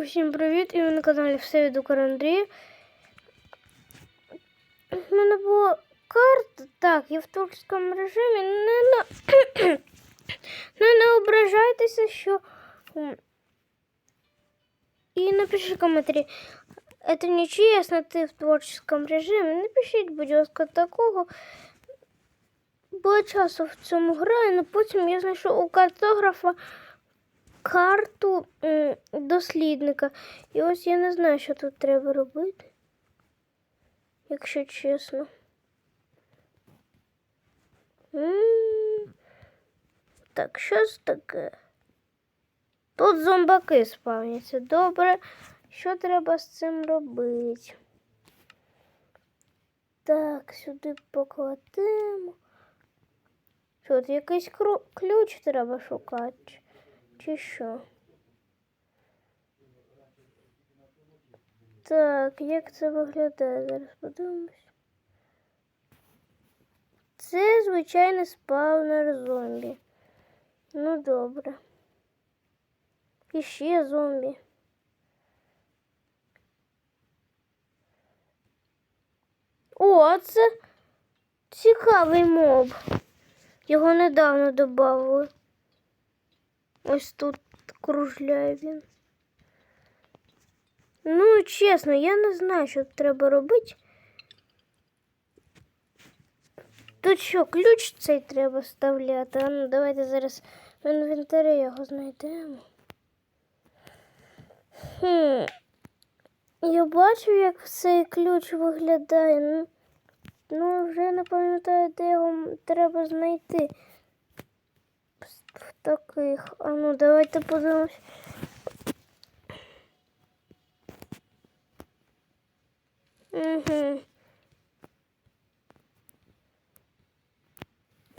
Усім привіт! І ви на каналі Все від Украндрія. У мене була карта. Так, я в творчому режимі. Не, на... не, не ображайтеся, що. І напишіть в коментарі. Это нечесно, ти в творчому режимі. Напишіть, будь ласка, такого. Було часу в цьому граю, але потім я знайшов у картографа карту дослідника. І ось я не знаю, що тут треба робити, якщо чесно. М, Так, що ж таке? Тут зомбаки спавняться. Добре. Що треба з цим робити? Так, сюди покладемо. Що, Тут якийсь ключ треба шукати. Чи що? Так, як це виглядає? Зараз подивимось. Це звичайний спавнер зомбі. Ну добре. І ще зомбі. О, це цікавий моб. Його недавно додали. Ось тут кружляє він. Ну, чесно, я не знаю, що треба робити. Тут що, ключ цей треба вставляти? А ну давайте зараз в інвентарі його знайдемо. Хм. Я бачу, як цей ключ виглядає. Ну, ну вже не пам'ятаю, де його треба знайти. Таких. А ну, давайте подивимось. Угу.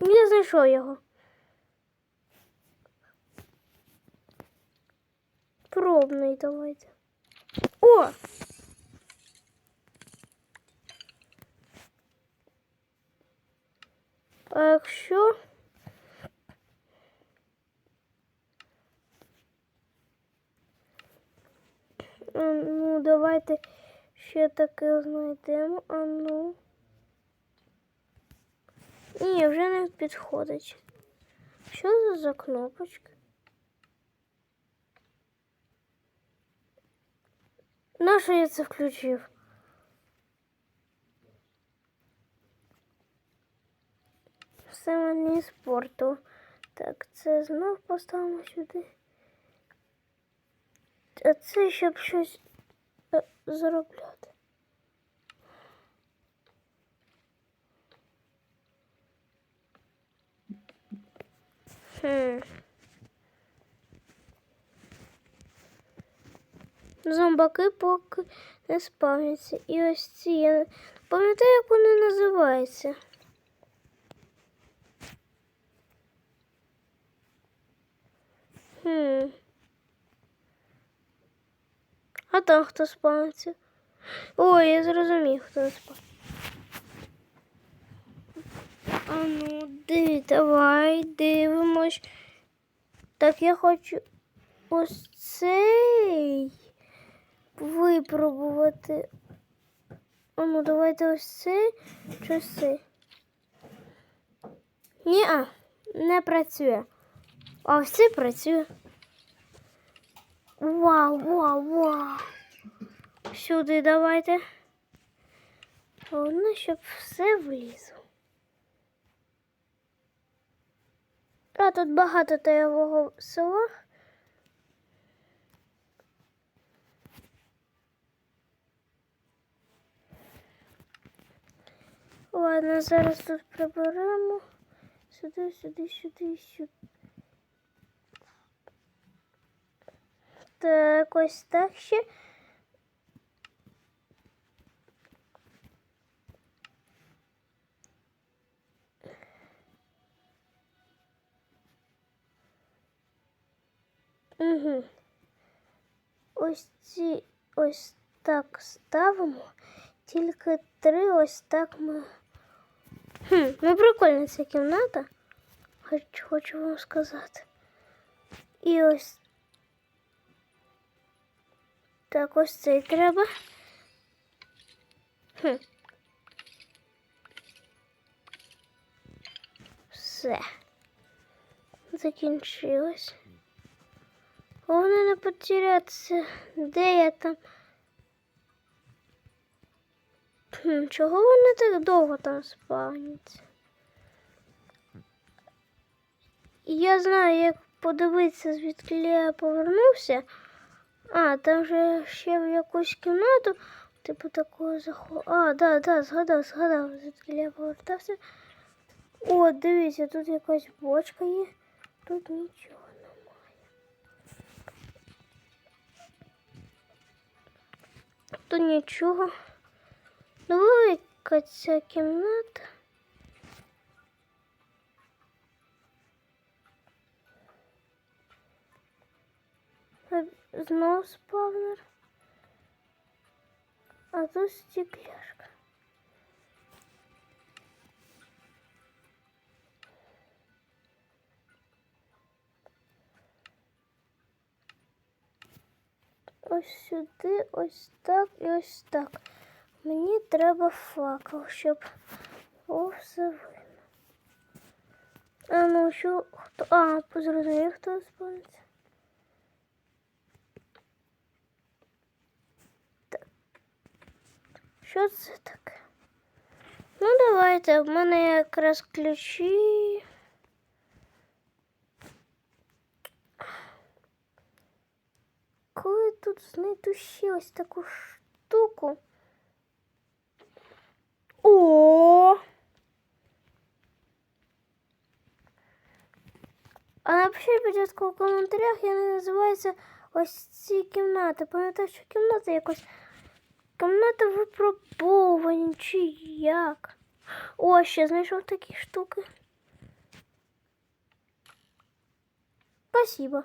Я знайшов його. Пробний давайте. О! А якщо... Ну, давайте ще таке знайдемо. А ну. Ні, вже не підходить. Що це за кнопочка? Нащо я це включив? Все мені спорту. Так, це знов поставимо сюди. А це щоб щось е, заробляти. Хм. Зомбаки поки не спавняться. І ось ці. Я пам'ятаю, як вони називаються. Хм. А там хто спавниться? Ой, я зрозумів, хто спав. А ну, ди, давай дивимось. Так, я хочу ось цей випробувати. А ну, давайте ось цей чи цей. Ні, а, не працює. А ось цей працює. Вау, вау, вау. Сюди давайте. Головне, щоб все влізло. А тут багато таєвого села. Ладно, зараз тут приберемо. Сюди, сюди, сюди, сюди. Так, ось так ще. Угу. Ось ці ось так ставимо. Тільки три ось так ми. Хм, ну прикольна ця кімната. Хочу, хочу вам сказати. І ось Так, ось цей треба. Хм. Все. Закінчилось. Головне не потерятися. Де я там? Хм, чого вони так довго там спавняться? Я знаю, як подивитися, звідки я повернувся. А, там же ще в якусь кімнату, типу такого заходу. А, да, да, згадав, згадав, звідки я повертався. О, дивіться, тут якась бочка є. Тут нічого немає. Тут нічого. Велика ця кімната. Знов спавнер. А тут стекляшка. Ось сюди, ось так і ось так. Мені треба факел, щоб все видно. А ну що хто? А, зрозумів, хто спавниться. Що це таке? Ну, давайте, в мене якраз ключі. Коли тут знайду ще ось таку штуку. О! А напишіть, будь ласка, у коментарях, як називається ось ці кімнати. Пам'ятаю, що кімната якось. Кімната випробовування чи як. О, ще знайшов такі штуки. Спасибо.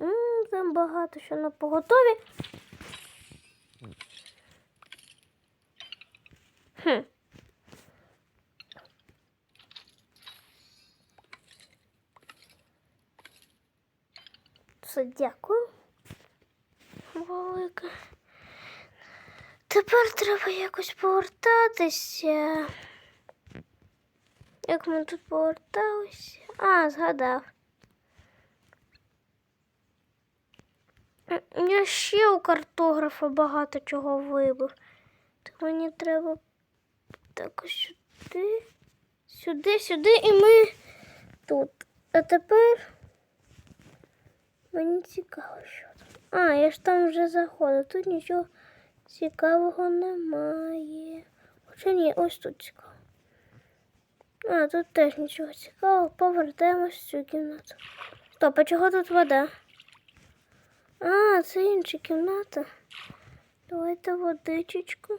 М, Там багато що на поготові. Хм. Все, дякую. Велике. Тепер треба якось повертатися. Як ми тут поверталися? А, згадав. Я ще у картографа багато чого вибив. Так мені треба так сюди, сюди, сюди, і ми тут. А тепер мені цікаво, що. А, я ж там вже заходив. Тут нічого цікавого немає. Хоча ні, ось тут цікаво. А, тут теж нічого цікавого. Повертаємось в цю кімнату. Стоп, а чого тут вода? А, це інша кімната. Давайте водичечку.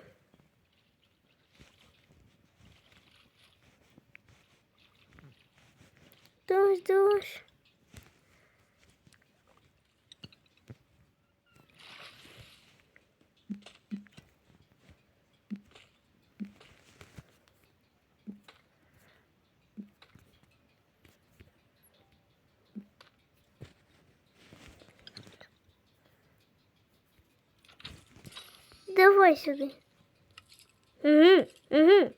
Дивись, дивись. Давай сюди. Угу, угу.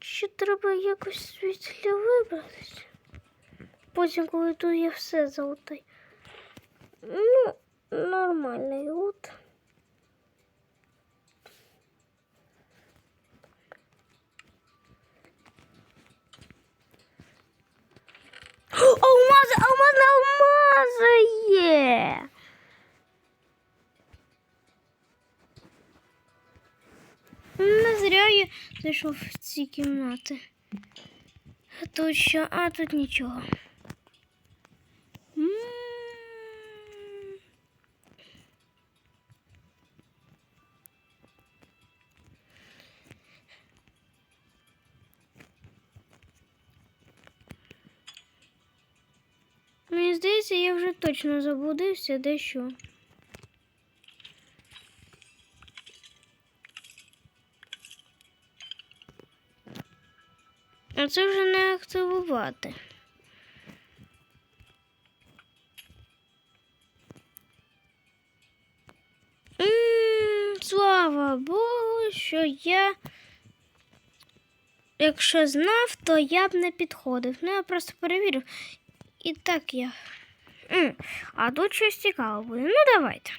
Ще треба якось світлі вибратися. Потім, коли тут є все золоте. Ну, нормальний лут. Алмази, алмази, алмази є. Не зря я зайшов в ці кімнати. А Тут що? А тут нічого. здається, я вже точно заблудився дещо. А це вже не активувати. М слава Богу, що я, якщо знав, то я б не підходив. Ну, я просто перевірив. І так я. М, А тут щось цікаве буде. Ну, давайте.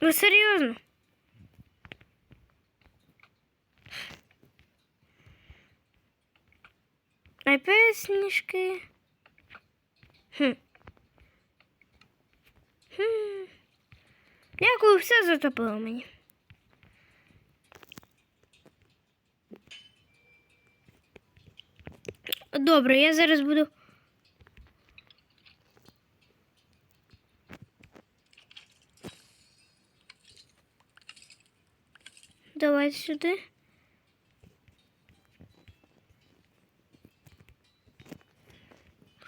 Ви серйозно? Опять сніжки. Хм. Хм. Дякую, все затопило мені. Добре, я зараз буду. Давай сюди.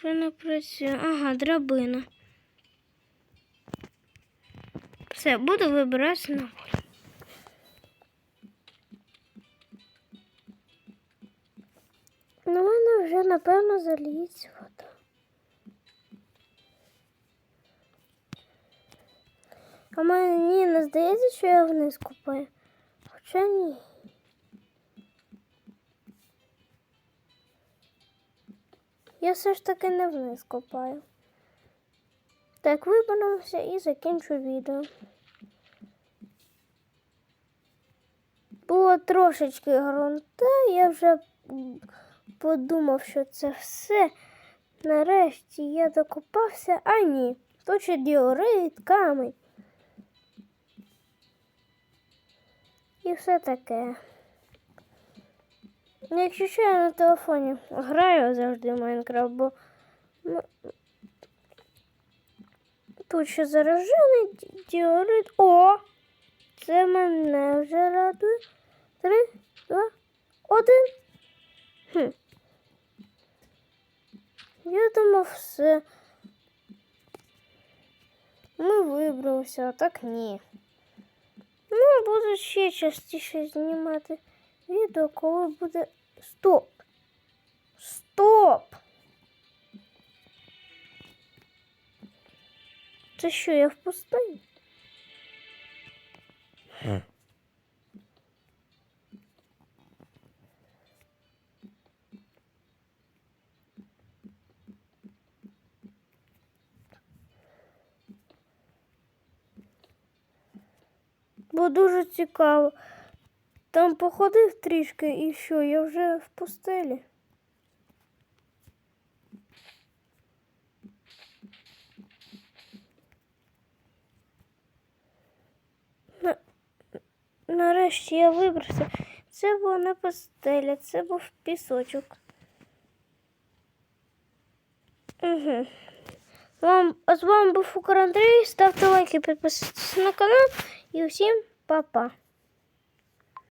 Не працює. Ага, драбина. Все, буду вибиратися на напевно, заліється вода. А мені не здається, що я вниз купаю. Хоча ні. Я все ж таки не вниз копаю. Так, виберемося і закінчу відео. Було трошечки грунта, я вже подумав, що це все. Нарешті я докопався, а ні. Ще діорит, камінь. І все таке. Якщо що, я на телефоні граю завжди в Майнкрафт, бо тут ще заражений діорит. О! Це мене вже радує. Три, два, один. Хм. Я думав, все. Ми вибралися, а так ні. Ну, буду ще частіше знімати відео, коли буде. Стоп! Стоп! Це що, я в пустині? Бо дуже цікаво. Там походив трішки і що, я вже в пустелі. На... Нарешті я вибрався. Це було не пустеля, це був пісочок. Угу. Вам, з вами був Фукар Андрій. Ставте лайки, підписуйтесь на канал і всім Baba.